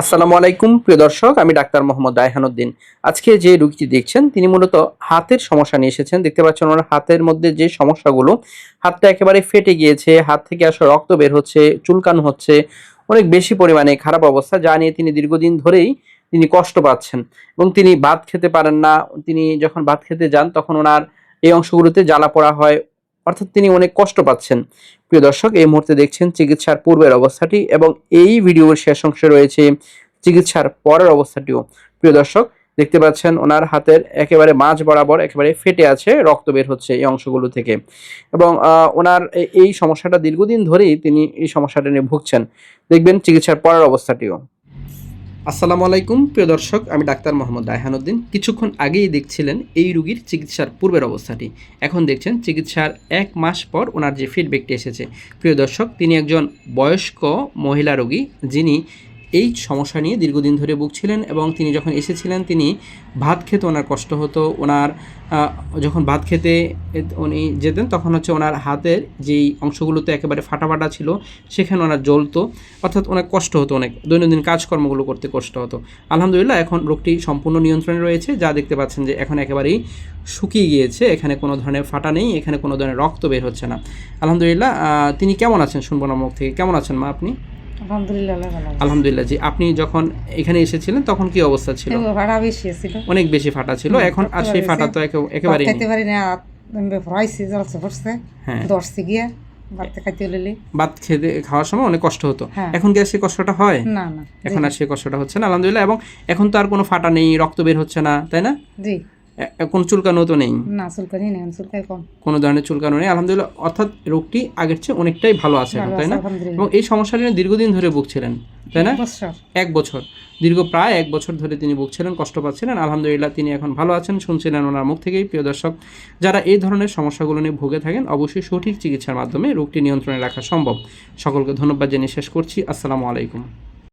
আসসালামু আলাইকুম, প্রিয় দর্শক, আমি ডাক্তার মোহাম্মদ রায়হানুদ্দিন। আজকে যে রুগীটি দেখছেন, তিনি মূলত হাতের সমস্যা নিয়ে এসেছেন। দেখতে পাচ্ছেন ওনার হাতের মধ্যে যে সমস্যাগুলো, হাতটা একেবারে ফেটে গিয়েছে, হাত থেকে আসলে রক্ত বের হচ্ছে, চুলকানো হচ্ছে, অনেক বেশি পরিমাণে খারাপ অবস্থা, যা নিয়ে তিনি দীর্ঘদিন ধরেই তিনি কষ্ট পাচ্ছেন। এবং তিনি ভাত খেতে পারেন না, তিনি যখন ভাত খেতে যান, তখন ওনার এই অংশগুলোতে জ্বালা পড়া হয় অর্থাৎ তিনি অনেক কষ্ট পাচ্ছেন। প্রিয় দর্শক, এই মুহূর্তে দেখছেন চিকিৎসার পূর্বের অবস্থাটি এবং এই ভিডিওর শেষ অংশে রয়েছে চিকিৎসার পরের অবস্থাটিও। প্রিয় দর্শক, দেখতে পাচ্ছেন ওনার হাতের একেবারে মাঝ বরাবর একেবারে ফেটে আছে, রক্ত বের হচ্ছে এই অংশগুলো থেকে। এবং ওনার এই সমস্যাটা দীর্ঘদিন ধরেই তিনি এই সমস্যাটা নিয়ে ভুগছেন। দেখবেন চিকিৎসার পরের অবস্থাটিও। আসসালামু আলাইকুম, প্রিয় দর্শক, আমি ডাক্তার মোহাম্মদ রায়হানুদ্দিন কিছুক্ষণ আগেই দেখছিলেন এই রুগীর চিকিৎসার পূর্বের অবস্থাটি। এখন দেখছেন চিকিৎসার এক মাস পর ওনার যে ফিডব্যাকটি এসেছে। প্রিয় দর্শক, তিনি একজন বয়স্ক মহিলা রোগী, যিনি এই সমস্যা নিয়ে দীর্ঘদিন ধরে ভুগছিলেন এবং তিনি যখন এসেছিলেন, তিনি ভাত খেতে ওনার কষ্ট হতো। ওনার যখন ভাত খেতে উনি যেতেন, তখন হচ্ছে ওনার হাতের যেই অংশগুলোতে একেবারে ফাটা ফাটা ছিল, সেখানে ওনার জ্বলতো। অর্থাৎ অনেক কষ্ট হতো অনেক। দৈনন্দিন কাজকর্মগুলো করতে কষ্ট হতো। আলহামদুলিল্লাহ, এখন রোগটি সম্পূর্ণ নিয়ন্ত্রণে রয়েছে। যা দেখতে পাচ্ছেন যে এখন একেবারেই শুকিয়ে গিয়েছে। এখানে কোনো ধরনের ফাটা নেই, এখানে কোনো ধরনের রক্ত বের হচ্ছে না। আলহামদুলিল্লাহ তিনি কেমন আছেন? শুনব না মুখ থেকে। কেমন আছেন মা আপনি? আলহামদুলিল্লাহ জি আপনি যখন এখানে এসেছিলেন তখন কি অবস্থা ছিল? বেশি ছিল অনেক বেশি ফাটা ছিল এখন আর সেই ফাটা তো একে- একেবারেই খাইতে নেই। পারি না ভরাইছি জলসে পড়ছে হ্যাঁ। গিয়া ভাত খেতে খাওয়ার সময় অনেক কষ্ট হতো। হ্যাঁ। এখন কি আর সেই কষ্টটা হয়? না না এখন আর সেই কষ্টটা হচ্ছে না আলহামদুলিল্লাহ এবং এখন তো আর কোনো ফাটা নেই রক্ত বের হচ্ছে না তাই না? জি। কোনো চুলকানো তো নেই? না চুলকানি নেই চুলকাই কম। কোনো ধরনের চুলকানো নেই? আলহামদুলিল্লাহ অর্থাৎ রোগটি আগের চেয়ে অনেকটাই ভালো আছে এখন তাই না? এবং এই সমস্যাটা নিয়ে দীর্ঘদিন ধরে ভুগছিলেন তাই না? এক বছর। দীর্ঘ প্রায় এক বছর ধরে তিনি ভুগছিলেন কষ্ট পাচ্ছিলেন। আলহামদুলিল্লাহ তিনি এখন ভালো আছেন শুনছিলেন ওনার মুখ থেকেই। প্রিয় দর্শক যারা এই ধরনের সমস্যাগুলো নিয়ে ভুগে থাকেন অবশ্যই সঠিক চিকিৎসার মাধ্যমে রোগটি নিয়ন্ত্রণে রাখা সম্ভব। সকলকে ধন্যবাদ জানিয়ে শেষ করছি। আসসালামু আলাইকুম।